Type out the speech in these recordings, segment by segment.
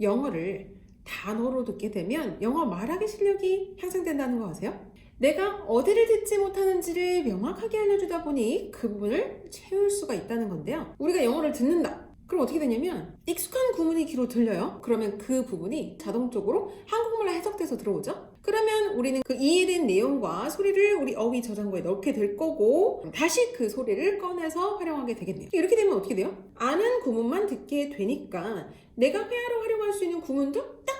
영어를 단어로 듣게 되면 영어 말하기 실력이 향상된다는 거 아세요? 내가 어디를 듣지 못하는지를 명확하게 알려주다 보니 그 부분을 채울 수가 있다는 건데요. 우리가 영어를 듣는다. 그럼 어떻게 되냐면 익숙한 구문이 귀로 들려요. 그러면 그 부분이 자동적으로 한국말로 해석돼서 들어오죠. 그러면 우리는 그 이해된 내용과 소리를 우리 어휘 저장고에 넣게 될 거고 다시 그 소리를 꺼내서 활용하게 되겠네요. 이렇게 되면 어떻게 돼요? 아는 구문만 듣게 되니까 내가 회화로 활용할 수 있는 구문도 딱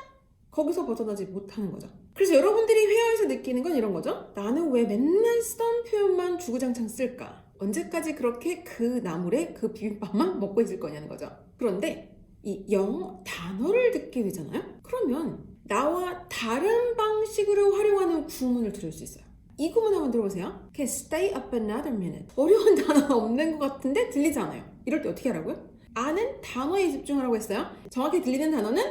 거기서 벗어나지 못하는 거죠. 그래서 여러분들이 회화에서 느끼는 건 이런 거죠. 나는 왜 맨날 쓰던 표현만 주구장창 쓸까? 언제까지 그렇게 그 나물에 그 비빔밥만 먹고 있을 거냐는 거죠. 그런데 이 영어 단어를 듣게 되잖아요? 그러면 나와 다른 방식으로 활용하는 구문을 들을 수 있어요. 이 구문 한번 들어보세요. Can stay up another minute. 어려운 단어는 없는 것 같은데 들리지 않아요. 이럴 때 어떻게 하라고요? 아는 단어에 집중하라고 했어요. 정확히 들리는 단어는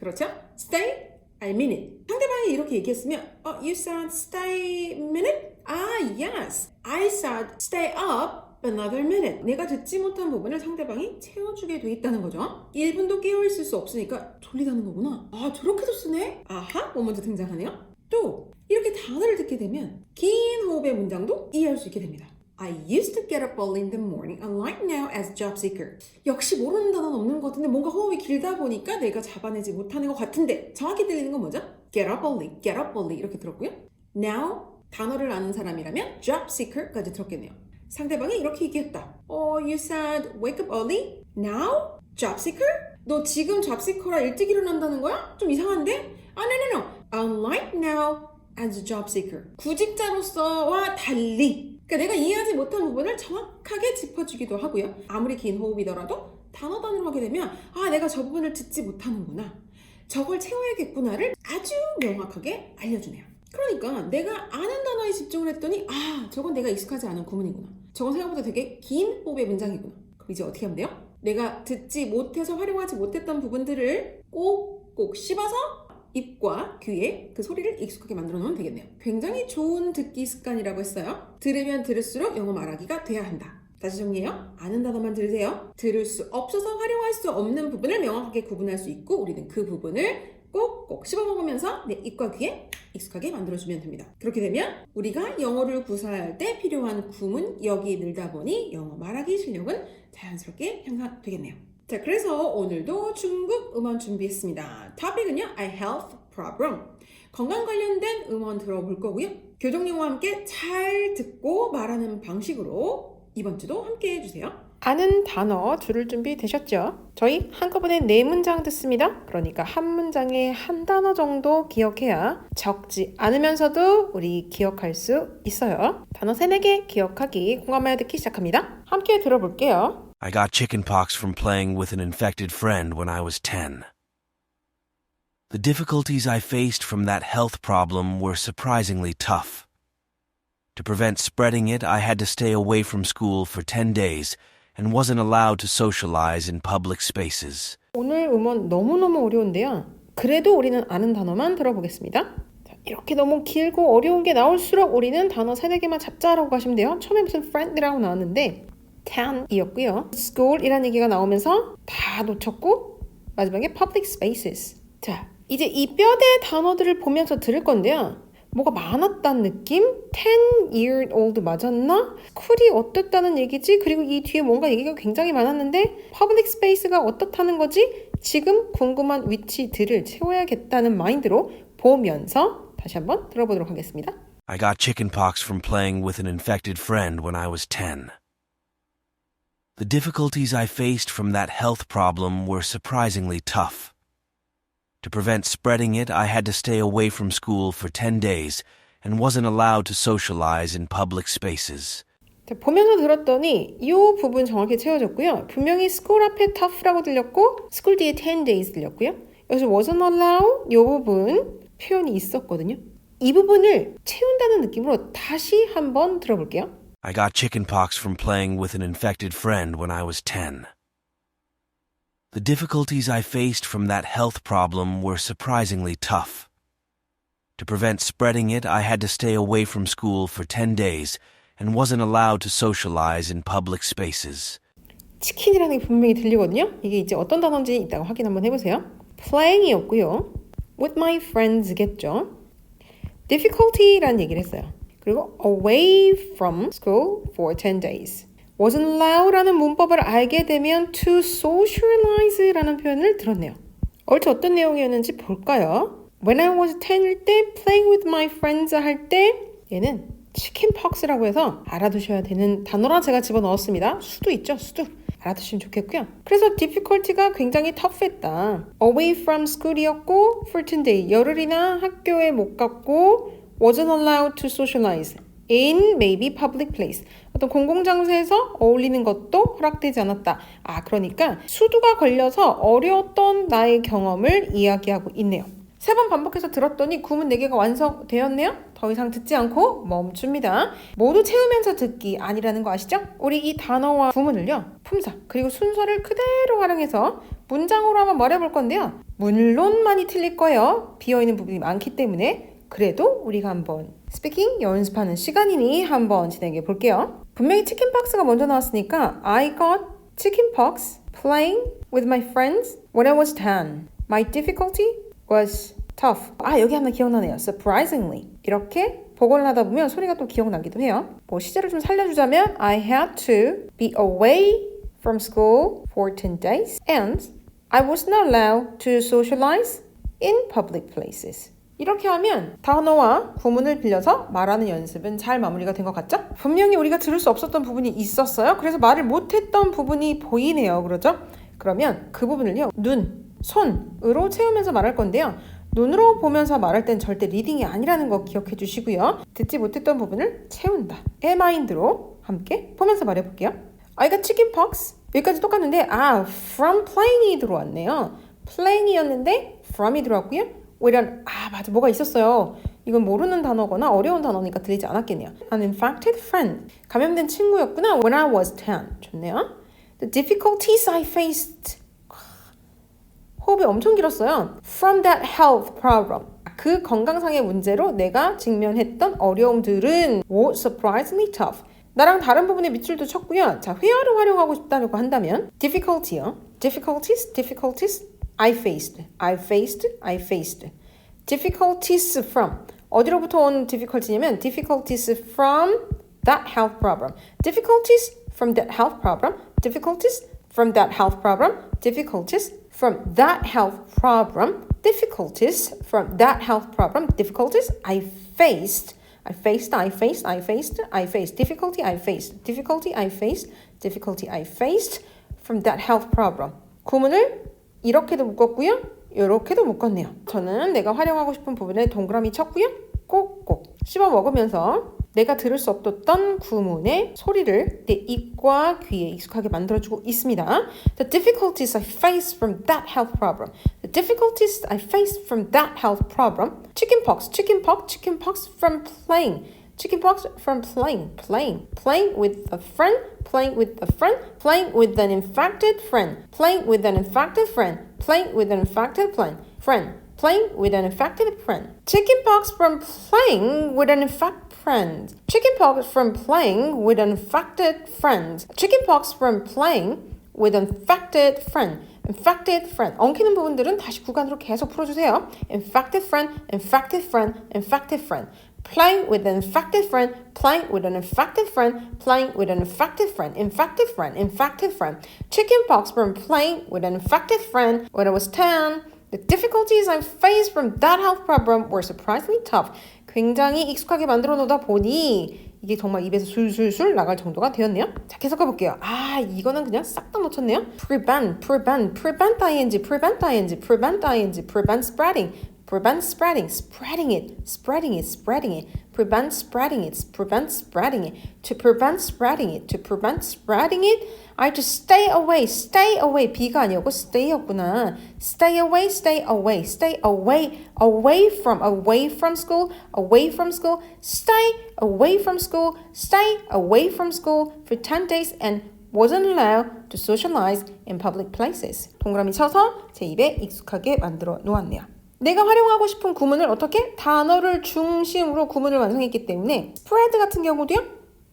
그렇죠? Stay a minute. 상대방이 이렇게 얘기했으면 어, you said stay minute? 아, yes. I said stay up another minute. 내가 듣지 못한 부분을 상대방이 채워주게 돼 있다는 거죠. 1분도 깨어 있을 수 없으니까 졸리다는 거구나. 아, 저렇게도 쓰네? 아하? 뭐 먼저 등장하네요. 또 이렇게 단어를 듣게 되면 긴 호흡의 문장도 이해할 수 있게 됩니다. I used to get up early in the morning, unlike now as job seeker. 역시 모르는 단어는 없는 것 같은데 뭔가 호흡이 길다 보니까 내가 잡아내지 못하는 것 같은데 정확히 들리는 건 뭐죠? Get up early, get up early 이렇게 들었고요. Now 단어를 아는 사람이라면 job seeker까지 들었겠네요. 상대방이 이렇게 얘기했다. 어, you said wake up early? Now? job seeker? 너 지금 job seeker라 일찍 일어난다는 거야? 좀 이상한데? 아, no, no, no. Unlike now as a job seeker. 구직자로서와 달리. 그러니까 내가 이해하지 못한 부분을 정확하게 짚어주기도 하고요. 아무리 긴 호흡이더라도 단어 단어로 하게 되면 아, 내가 저 부분을 듣지 못하는구나. 저걸 채워야겠구나를 아주 명확하게 알려주네요. 그러니까 내가 아는 단어에 집중을 했더니 아 저건 내가 익숙하지 않은 구문이구나. 저건 생각보다 되게 긴 호흡의 문장이구나. 그럼 이제 어떻게 하면 돼요? 내가 듣지 못해서 활용하지 못했던 부분들을 꼭꼭 씹어서 입과 귀에 그 소리를 익숙하게 만들어 놓으면 되겠네요. 굉장히 좋은 듣기 습관이라고 했어요. 들으면 들을수록 영어 말하기가 돼야 한다. 다시 정리해요. 아는 단어만 들으세요. 들을 수 없어서 활용할 수 없는 부분을 명확하게 구분할 수 있고 우리는 그 부분을 꼭꼭 씹어 먹으면서 내 입과 귀에 익숙하게 만들어주면 됩니다. 그렇게 되면 우리가 영어를 구사할 때 필요한 구문 여기 늘다 보니 영어 말하기 실력은 자연스럽게 향상되겠네요. 자, 그래서 오늘도 중국 음원 준비했습니다. 토픽은요, I health problem. 건강 관련된 음원 들어볼 거고요. 교정용어와 함께 잘 듣고 말하는 방식으로 이번 주도 함께 해주세요. 아는 단어 들을 준비 되셨죠? 저희 한꺼번에 네 문장 듣습니다. 그러니까 한 문장에 한 단어 정도 기억해야 적지 않으면서도 우리 기억할 수 있어요. 단어 세네 개 기억하기 공감하여 듣기 시작합니다. 함께 들어볼게요. I got chickenpox from playing with an infected friend when I was 10. The difficulties I faced from that health problem were surprisingly tough. To prevent spreading it, I had to stay away from school for 10 days and wasn't allowed to socialize in public spaces. 오늘 음원 너무너무 어려운데요. 그래도 우리는 아는 단어만 들어보겠습니다. 자, 이렇게 너무 길고 어려운 게 나올수록 우리는 단어 세네 개만 잡자라고 하시면 돼요. 처음에 무슨 friend이라고 나왔는데 10이었고요. school이라는 얘기가 나오면서 다 놓쳤고 마지막에 public spaces. 자, 이제 이 뼈대 단어들을 보면서 들을 건데요. 뭐가 많았다는 느낌? 10 year old 맞았나? 쿨이 어땠다는 얘기지? 그리고 이 뒤에 뭔가 얘기가 굉장히 많았는데 public space가 어떻다는 거지? 지금 궁금한 위치들을 채워야겠다는 마인드로 보면서 다시 한번 들어보도록 하겠습니다. I got chickenpox from playing with an infected friend when I was 10. The difficulties I faced from that health problem were surprisingly tough. To prevent spreading it, I had to stay away from school for 10 days and wasn't allowed to socialize in public spaces. 자, 보면서 들었더니 이 부분 정확히 채워졌고요. 분명히 school 앞에 tough라고 들렸고 school 뒤에 10 days 들렸고요. 여기서 wasn't allowed 이 부분 표현이 있었거든요. 이 부분을 채운다는 느낌으로 다시 한번 들어볼게요. I got chickenpox from playing with an infected friend when I was 10. The difficulties I faced from that health problem were surprisingly tough. To prevent spreading it, I had to stay away from school for 10 days and wasn't allowed to socialize in public spaces. 치킨이라는 게 분명히 들리거든요. 이게 이제 어떤 단어인지 이따가 확인 한번 해보세요. playing이었고요. with my friends겠죠. difficulty라는 얘기를 했어요. 그리고 away from school for 10 days. Wasn't allowed라는 문법을 알게 되면 to socialize라는 표현을 들었네요. 얼추 어떤 내용이었는지 볼까요? When I was 10일 때 playing with my friends 할 때 얘는 치킨 퍽스라고 해서 알아두셔야 되는 단어라 제가 집어넣었습니다. 수도 있죠, 수도. 알아두시면 좋겠고요. 그래서 difficulty가 굉장히 tough했다. Away from school이었고, 14 day, 열흘이나 학교에 못 갔고, wasn't allowed to socialize. in maybe public place. 어떤 공공장소에서 어울리는 것도 허락되지 않았다. 아, 그러니까 수두가 걸려서 어려웠던 나의 경험을 이야기하고 있네요. 세 번 반복해서 들었더니 구문 4개가 완성되었네요. 더 이상 듣지 않고 멈춥니다. 모두 채우면서 듣기 아니라는 거 아시죠? 우리 이 단어와 구문을요. 품사 그리고 순서를 그대로 활용해서 문장으로 한번 말해볼 건데요. 물론 많이 틀릴 거예요. 비어있는 부분이 많기 때문에 그래도 우리가 한번 스피킹 연습하는 시간이니 한번 진행해 볼게요. 분명히 치킨박스가 먼저 나왔으니까 I got chickenpox playing with my friends when I was 10. My difficulty was tough. 아 여기 하나 기억나네요. Surprisingly 이렇게 복원을 하다 보면 소리가 또 기억나기도 해요. 뭐 시제를 좀 살려주자면 I had to be away from school for 10 days and I was not allowed to socialize in public places. 이렇게 하면 단어와 구문을 빌려서 말하는 연습은 잘 마무리가 된 것 같죠? 분명히 우리가 들을 수 없었던 부분이 있었어요. 그래서 말을 못했던 부분이 보이네요. 그러죠? 그러면 그 부분을요. 눈, 손으로 채우면서 말할 건데요. 눈으로 보면서 말할 땐 절대 리딩이 아니라는 거 기억해 주시고요. 듣지 못했던 부분을 채운다. 의 마인드로 함께 보면서 말해 볼게요. I got chickenpox. 여기까지 똑같은데 아, from playing이 들어왔네요. playing이었는데 from이 들어왔고요. 오히려 아 맞아 뭐가 있었어요. 이건 모르는 단어거나 어려운 단어니까 들리지 않았겠네요. An infected friend. 감염된 친구였구나. When I was 10. 좋네요. The difficulties I faced. 호흡이 엄청 길었어요. From that health problem. 그 건강상의 문제로 내가 직면했던 어려움들은 was surprisingly tough. 나랑 다른 부분에 밑줄도 쳤고요. 자, 회화를 활용하고 싶다고 한다면 difficulty요. difficulties, difficulties I faced. I faced, I faced. difficulties from 어디로부터 온 difficulty냐면 difficulties from that health problem. difficulties from that health problem. difficulties from that health problem. difficulties from that health problem. difficulties from that health problem. difficulties I faced. I faced, I faced, I faced, I faced. difficulty I faced. difficulty I faced. difficulty I faced from that health problem. 구문을 이렇게도 묶었고요. 이렇게도 묶었네요. 저는 내가 활용하고 싶은 부분에 동그라미 쳤고요. 꼭꼭 씹어 먹으면서 내가 들을 수 없었던 구문의 소리를 내 입과 귀에 익숙하게 만들어주고 있습니다. The difficulties I face from that health problem. The difficulties I face from that health problem. Chickenpox, chickenpox, chickenpox from playing. Chickenpox from playing, playing, playing with a friend, playing with a friend, playing with an infected friend, playing with an infected friend, playing with an infected friend, friend, playing with an infected friend. Chickenpox from playing with an infected friend. Chickenpox from playing with an infected friend. Chickenpox from playing with an infected friend. infected friend. 엉키는 부분들은 다시 구간으로 계속 풀어주세요. infected friend, infected friend, infected friend. playing with an infected friend, playing with an infected friend, playing with an infected friend, infected friend, infected friend. Chickenpox from playing with an infected friend when I was 10. The difficulties I faced from that health problem were surprisingly tough. 굉장히 익숙하게 만들어 놓다 보니 이게 정말 입에서 술술술 나갈 정도가 되었네요. 자, 계속 가볼게요. 아, 이거는 그냥 싹 다 놓쳤네요. prevent, prevent, prevent ing, prevent ing, prevent ing, prevent spreading, prevent spreading, spreading it, spreading it, spreading it, prevent spreading it, prevent spreading it, to prevent spreading it, to prevent spreading it. I to stay away, stay away. B가 아니었고 stay였구나. Stay away, stay away, stay away, away from, away from school, away from school, stay away from school, stay away from school for 10 days and wasn't allowed to socialize in public places. 동그라미 쳐서 제 입에 익숙하게 만들어 놓았네요. 내가 활용하고 싶은 구문을 어떻게? 단어를 중심으로 구문을 완성했기 때문에 spread 같은 경우도요.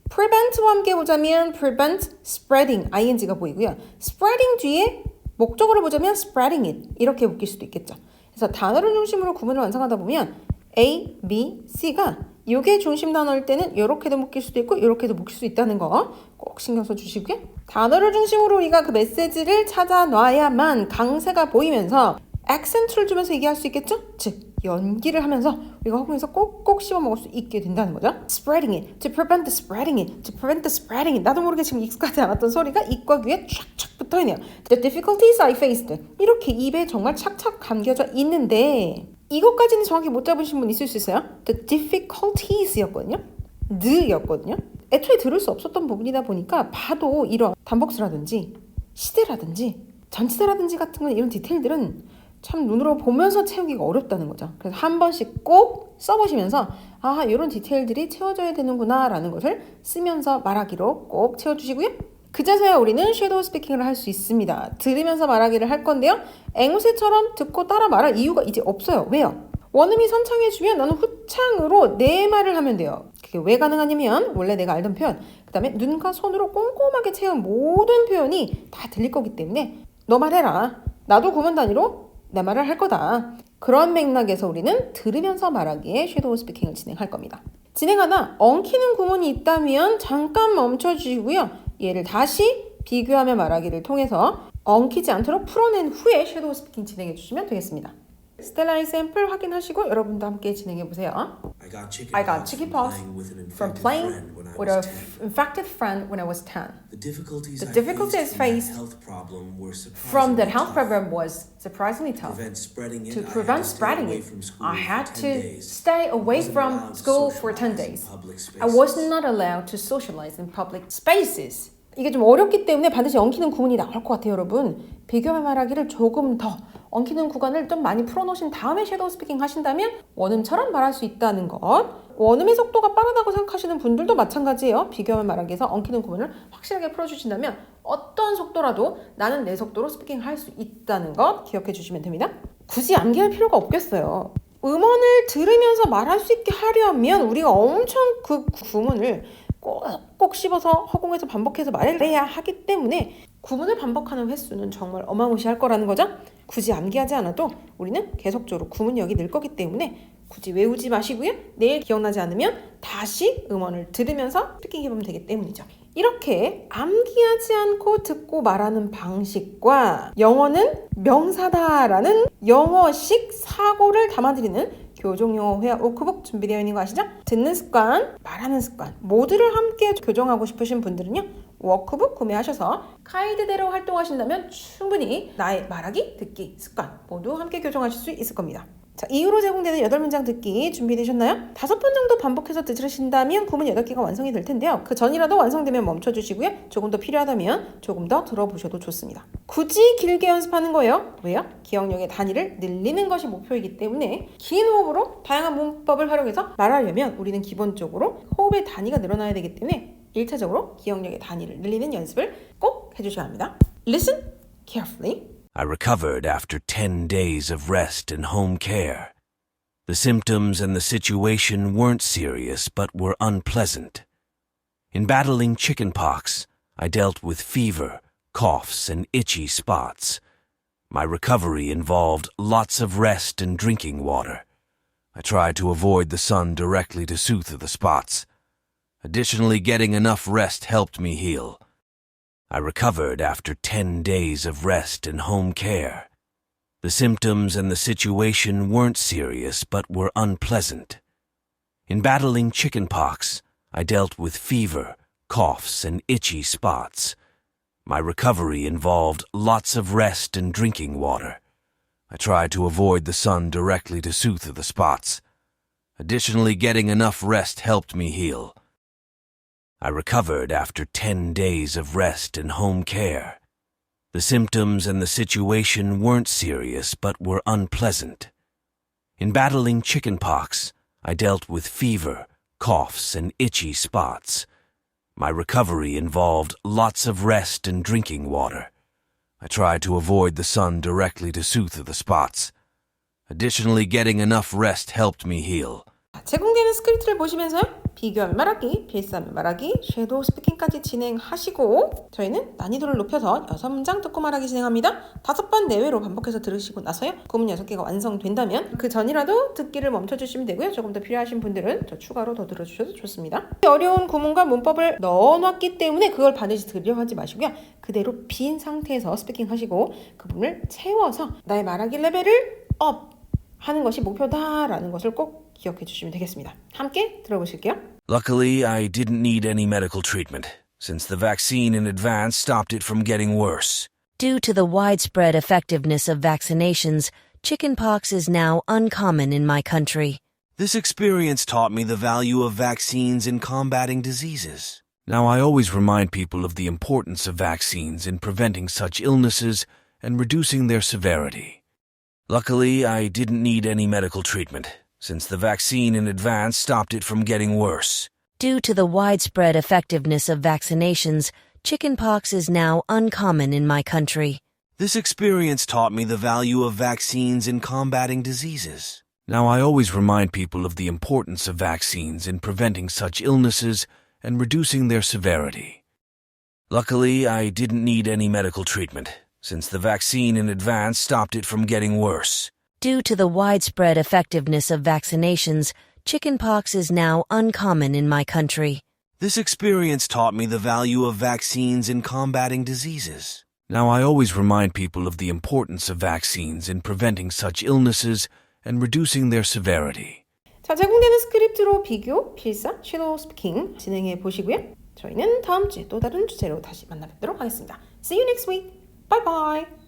prevent와 함께 보자면 prevent spreading ing가 보이고요. spreading 뒤에 목적어를 보자면 spreading it 이렇게 묶일 수도 있겠죠. 그래서 단어를 중심으로 구문을 완성하다 보면 A, B, C가 이게 중심 단어일 때는 이렇게도 묶일 수도 있고 이렇게도 묶일 수 있다는 거 꼭 신경 써 주시고요. 단어를 중심으로 우리가 그 메시지를 찾아 놔야만 강세가 보이면서 액센트를 주면서 얘기할 수 있겠죠? 즉 연기를 하면서 우리가 허공에서 꼭꼭 씹어 먹을 수 있게 된다는 거죠. Spreading it, to prevent the spreading it, to prevent the spreading it. 나도 모르게 지금 익숙하지 않았던 소리가 입과 귀에 촥촥 붙어 있네요. The difficulties I faced. 이렇게 입에 정말 착착 감겨져 있는데 이것까지는 정확히 못 잡으신 분 있을 수 있어요. The difficulties였거든요. 느였거든요. 애초에 들을 수 없었던 부분이다 보니까 봐도 이런 단복수라든지 시대라든지 전치사라든지 같은 건 이런 디테일들은 참 눈으로 보면서 채우기가 어렵다는 거죠. 그래서 한 번씩 꼭 써보시면서 아 이런 디테일들이 채워져야 되는구나 라는 것을 쓰면서 말하기로 꼭 채워주시고요. 그제서야 우리는 섀도우 스피킹을 할 수 있습니다. 들으면서 말하기를 할 건데요. 앵무새처럼 듣고 따라 말할 이유가 이제 없어요. 왜요? 원음이 선창해주면 나는 후창으로 내 말을 하면 돼요. 그게 왜 가능하냐면 원래 내가 알던 표현, 그 다음에 눈과 손으로 꼼꼼하게 채운 모든 표현이 다 들릴 거기 때문에 너 말해라. 나도 구문 단위로 내 말을 할 거다. 그런 맥락에서 우리는 들으면서 말하기에 섀도우 스피킹을 진행할 겁니다. 진행하다 엉키는 구문이 있다면 잠깐 멈춰 주시고요. 얘를 다시 비교하며 말하기를 통해서 엉키지 않도록 풀어낸 후에 섀도우 스피킹 진행해 주시면 되겠습니다. 스텔라의 샘플 확인하시고 여러분도 함께 진행해 보세요. I got chicken I got chickenpox from playing with an infected friend when I was 10. The difficulties, The difficulties I faced health problem were From that health problem was surprisingly tough. spreading To prevent spreading it, I had to stay away from school for 10 days. I was not allowed to socialize in public spaces. 이게 좀 어렵기 때문에 반드시 엉키는 구문이 나올 것 같아요, 여러분. 비교해 말하기를 조금 더 엉키는 구간을 좀 많이 풀어놓으신 다음에 섀도우 스피킹 하신다면 원음처럼 말할 수 있다는 것. 원음의 속도가 빠르다고 생각하시는 분들도 마찬가지예요. 비교하며 말하기에서 엉키는 구문을 확실하게 풀어주신다면 어떤 속도라도 나는 내 속도로 스피킹 할 수 있다는 것 기억해 주시면 됩니다. 굳이 암기할 필요가 없겠어요. 음원을 들으면서 말할 수 있게 하려면 우리가 엄청 그 구문을 꼭꼭 씹어서 허공에서 반복해서 말해야 하기 때문에 구문을 반복하는 횟수는 정말 어마무시할 거라는 거죠. 굳이 암기하지 않아도 우리는 계속적으로 구문력이 늘 거기 때문에 굳이 외우지 마시고요. 내일 기억나지 않으면 다시 음원을 들으면서 스피킹 해보면 되기 때문이죠. 이렇게 암기하지 않고 듣고 말하는 방식과 영어는 명사다라는 영어식 사고를 담아드리는 교정용어 회화 워크북 준비되어 있는 거 아시죠? 듣는 습관, 말하는 습관 모두를 함께 교정하고 싶으신 분들은요. 워크북 구매하셔서 가이드대로 활동하신다면 충분히 나의 말하기, 듣기, 습관 모두 함께 교정하실 수 있을 겁니다. 자, 이후로 제공되는 8문장 듣기 준비되셨나요? 다섯 번 정도 반복해서 들으신다면 구문 8개가 완성이 될 텐데요. 그 전이라도 완성되면 멈춰주시고요. 조금 더 필요하다면 조금 더 들어보셔도 좋습니다. 굳이 길게 연습하는 거예요. 왜요? 기억력의 단위를 늘리는 것이 목표이기 때문에 긴 호흡으로 다양한 문법을 활용해서 말하려면 우리는 기본적으로 호흡의 단위가 늘어나야 되기 때문에 1차적으로 기억력의 단위를 늘리는 연습을 꼭 해주셔야 합니다. Listen carefully. I recovered after 10 days of rest and home care. The symptoms and the situation weren't serious but were unpleasant. In battling chickenpox, I dealt with fever, coughs, and itchy spots. My recovery involved lots of rest and drinking water. I tried to avoid the sun directly to soothe the spots. Additionally, getting enough rest helped me heal. I recovered after 10 days of rest and home care. The symptoms and the situation weren't serious but were unpleasant. In battling chickenpox, I dealt with fever, coughs, and itchy spots. My recovery involved lots of rest and drinking water. I tried to avoid the sun directly to soothe the spots. Additionally, getting enough rest helped me heal. I recovered after 10 days of rest and home care. The symptoms and the situation weren't serious but were unpleasant. In battling chickenpox, I dealt with fever, coughs, and itchy spots. My recovery involved lots of rest and drinking water. I tried to avoid the sun directly to soothe the spots. Additionally, getting enough rest helped me heal. 제공되는 스크립트를 보시면서요. 비교하면 말하기, 필사하면 말하기, 섀도우 스피킹까지 진행하시고 저희는 난이도를 높여서 여섯 문장 듣고 말하기 진행합니다. 다섯 번 내외로 반복해서 들으시고 나서요. 구문 여섯 개가 완성된다면 그 전이라도 듣기를 멈춰주시면 되고요. 조금 더 필요하신 분들은 저 추가로 더 들어주셔도 좋습니다. 어려운 구문과 문법을 넣어놨기 때문에 그걸 반드시 들려하지 마시고요. 그대로 빈 상태에서 스피킹 하시고 그 부분을 채워서 나의 말하기 레벨을 업 하는 것이 목표다라는 것을 꼭 기억해 주시면 되겠습니다. 함께 들어보실게요. Luckily, I didn't need any medical treatment, since the vaccine in advance stopped it from getting worse. Due to the widespread effectiveness of vaccinations, chickenpox is now uncommon in my country. This experience taught me the value of vaccines in combating diseases. Now I always remind people of the importance of vaccines in preventing such illnesses and reducing their severity. Luckily, I didn't need any medical treatment, since the vaccine in advance stopped it from getting worse. Due to the widespread effectiveness of vaccinations, chickenpox is now uncommon in my country. This experience taught me the value of vaccines in combating diseases. Now I always remind people of the importance of vaccines in preventing such illnesses and reducing their severity. Luckily, I didn't need any medical treatment, since the vaccine in advance stopped it from getting worse. Due to the widespread effectiveness of vaccinations, chickenpox is now uncommon in my country. This experience taught me the value of vaccines in combating diseases. Now I always remind people of the importance of vaccines in preventing such illnesses and reducing their severity. 자, 제공되는 스크립트로 비교, 필사, 섀도우 스피킹 진행해 보시고요. 저희는 다음 주에 또 다른 주제로 다시 만나 뵙도록 하겠습니다. See you next week. Bye bye.